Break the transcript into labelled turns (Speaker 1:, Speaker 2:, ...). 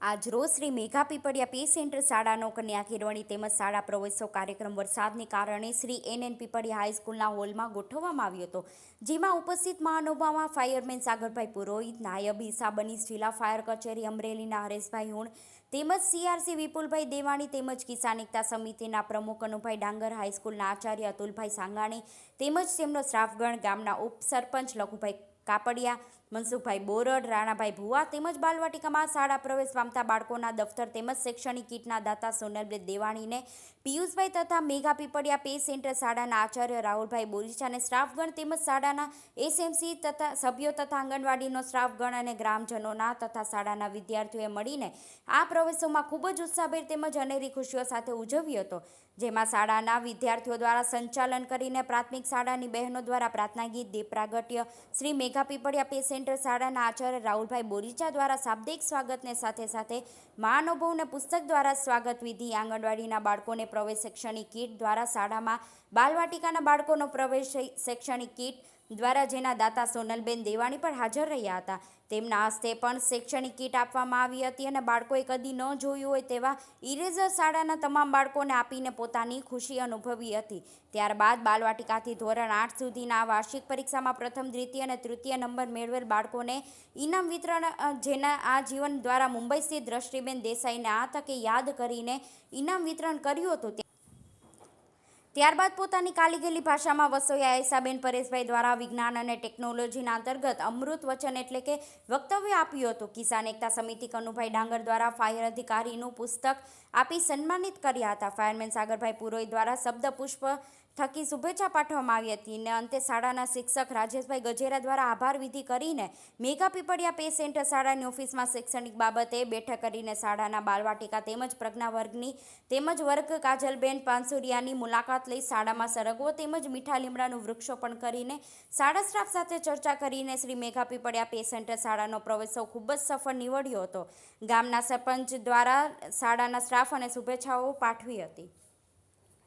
Speaker 1: આજ રોજ Shri Megha Pipaliya P centre શાળાનો કન્યા કેળવણી તેમજ શાળા પ્રવેશો કાર્યક્રમ વરસાદને કારણે શ્રી એન એન પીપળિયા હાઈસ્કૂલના હોલમાં ગોઠવવામાં આવ્યો હતો. જેમાં ઉપસ્થિત મહાનુભાવમાં ફાયરમેન સાગરભાઈ પુરોહિત, નાયબ હિસાબની જિલ્લા ફાયર કચેરી અમરેલીના હરેશભાઈ હુણ, તેમજ સીઆરસી વિપુલભાઈ દેવાણી તેમજ કિસાન એકતા સમિતિના પ્રમુખ અનુભાઈ ડાંગર, હાઈસ્કૂલના આચાર્ય અતુલભાઈ સાંગાણી તેમજ તેમનો શ્રાફગણ ગામના ઉપસરપંચ લઘુભાઈ કાપડિયા મનસુખભાઈ બોરડ, રાણાભાઈ ભુવા તેમજ બાલવાટિકામાં શાળા પ્રવેશ પામતા બાળકોના દફતર તેમજ શૈક્ષણિક કીટના દાતા સોનલબેન દેવાણીને, પિયુષભાઈ તથા મેઘા પીપળિયા પે સેન્ટર શાળાના આચાર્ય રાહુલભાઈ બોરીચાને સ્ટાફગણ તેમજ શાળાના એસએમસી તથા સભ્યો તથા આંગણવાડીનો સ્ટાફગણ અને ગ્રામજનોના તથા શાળાના વિદ્યાર્થીઓએ મળીને આ પ્રવેશોમાં ખૂબ જ ઉત્સાહભેર તેમજ અનેરી ખુશીઓ સાથે ઉજવ્યો હતો. જેમાં શાળાના વિદ્યાર્થીઓ દ્વારા સંચાલન કરીને પ્રાથમિક શાળાની બહેનો દ્વારા પ્રાર્થના ગીત દીપ પ્રાગટ્ય શ્રી મેઘા પીપળિયા પે સેન્ટર શાળાના આચાર્ય રાહુલભાઈ બોરીચા દ્વારા શાબ્દિક સ્વાગતને સાથે સાથે મહાનુભાવને પુસ્તક દ્વારા સ્વાગત વિધિ આંગણવાડીના બાળકોને પ્રવેશ શૈક્ષણિક કીટ દ્વારા શાળામાં બાલવાટિકાના બાળકોનો પ્રવેશ શૈક્ષણિક કીટ દ્વારા જેના દાતા સોનલબેન દેવાણી પણ હાજર રહ્યા હતા. તેમના હસ્તે પણ શૈક્ષણિક કીટ આપવામાં આવી હતી અને બાળકોએ કદી ન જોયું હોય તેવા ઇરેઝર શાળાના તમામ બાળકોને આપીને પોતાની ખુશી અનુભવી હતી. ત્યારબાદ બાલવાટિકાથી ધોરણ આઠ સુધીના વાર્ષિક પરીક્ષામાં પ્રથમ, દ્વિતીય અને તૃતીય નંબર મેળવેલ બાળકોને ઇનામ વિતરણ જેના આ જીવન દ્વારા મુંબઈ સ્થિત દ્રષ્ટિબેન દેસાઈને આ તકે યાદ કરીને ઇનામ વિતરણ કર્યું હતું. ત્યારબાદ પોતાની કાલીગેલી ભાષામાં વસોયા એસાબેન પરેશભાઈ દ્વારા વિજ્ઞાન અને ટેકનોલોજીના અંતર્ગત અમૃત વચન એટલે કે વક્તવ્ય આપ્યું હતું. કિસાન એકતા સમિતિ કનુભાઈ ડાંગર દ્વારા ફાયર અધિકારીનું પુસ્તક આપી સન્માનિત કર્યા હતા. ફાયરમેન સાગરભાઈ પુરોહિત દ્વારા શબ્દ પુષ્પ થકી શુભેચ્છા પાઠવવામાં આવી હતી અને અંતે શાળાના શિક્ષક રાજેશભાઈ ગજેરા દ્વારા આભાર વિધિ કરીને મેઘા પીપળિયા પે શાળાની ઓફિસમાં શૈક્ષણિક બાબતે બેઠક કરીને શાળાના બાલવાટિકા તેમજ પ્રજ્ઞા વર્ગની તેમજ વર્ગ કાજલબેન પાનસુરિયાની મુલાકાત લઈ શાળામાં સરગવો તેમજ મીઠા લીમડાનું વૃક્ષોપણ કરીને શાળા સ્ટાફ સાથે ચર્ચા કરીને શ્રી મેઘા પીપળિયા પેશન્ટે શાળાનો પ્રવેશો ખૂબ જ સફળ નીવડ્યો હતો. ગામના સરપંચ દ્વારા શાળાના સ્ટાફ અને શુભેચ્છાઓ પાઠવી હતી.